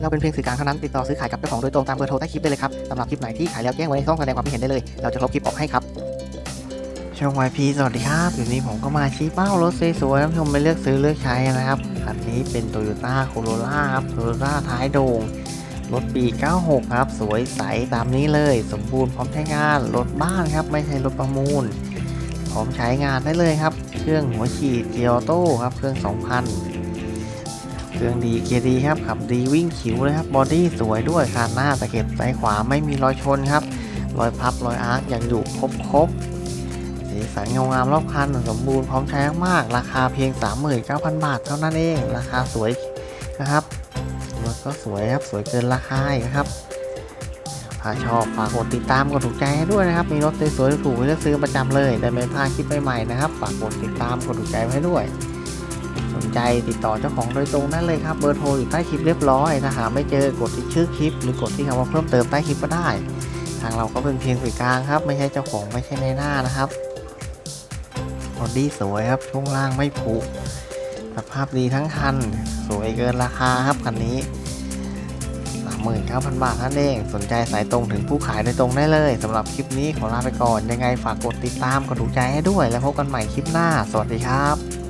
เราเป็นเพียงสื่อกลางเท่านั้นติดต่อซื้อขายกับเจ้าของโดยตรงตามเบอร์โทรใต้คลิปได้เลยครับสำหรับคลิปไหนที่ขายแล้วแจ้งไว้ในช่องแสดงความคิดเห็นได้เลย เราจะลบคลิปออกให้ครับช่องวายพีสวัสดีครับอยู่นี้ผมก็มาชี้เป้ารถสวยๆท่านผู้ชมไปเลือกซื้อเลือกใช้นะครับคันนี้เป็น Toyota Corolla ครับ Corolla ท้ายโด่งรถปี 96 ครับ สวยใสตามนี้เลย สมบูรณ์พร้อมใช้งาน รถบ้านครับ ไม่ใช่รถประมูล พร้อมใช้งานได้เลยครับ เครื่องหัวฉีดเกียร์ออโต้ครับ เครื่อง 2,000 ครื่องดีเกียร์ดีครับขับดีวิ่งขิวเลยครับบอดี้สวยด้วยคานหน้าตะเข็บซ้ายขวาไม่มีรอยชนครับรอยพับรอยอาร์คยังอยู่ครบครบๆสีสันเงางามรอบคันสมบูรณ์พร้อมใช้มากๆราคาเพียง 39,000 บาทเท่านั้นเอง ราคาสวยนะครับรถก็สวยครับสวยเกินราคาอีกนะครับถ้าชอบฝากกดติดตามกดถูกใจให้ด้วยนะครับ มีรถสวยๆถูกๆเลือกซื้อประจำเลยได้ไม่พลาดคลิปใหม่ๆนะครับฝากกดติดตามกดถูกใจไว้ให้ด้วย สนใจติดต่อเจ้าของโดยตรงได้เลยครับเบอร์โทรอยู่ใต้คลิปเรียบร้อยถ้าหาไม่เจอกดที่ชื่อคลิป หรือกดที่คำว่าเพิ่มเติมใต้คลิปก็ได้ ทางเราก็เป็นเพียงสื่อกลางครับ ไม่ใช่เจ้าของไม่ใช่ในหน้านะครับบอดี้สวยครับช่วงล่างไม่ผุสภาพดีทั้งคัน สวยเกินราคาครับคันนี้ 39,000 บาทนั่นเอง สนใจสายตรงถึงผู้ขายโดยตรงได้เลยสำหรับคลิปนี้ขอลาไปก่อน ยังไงฝากกดติดตามกดถูกใจให้ด้วย แล้วพบกันใหม่คลิปหน้า สวัสดีครับ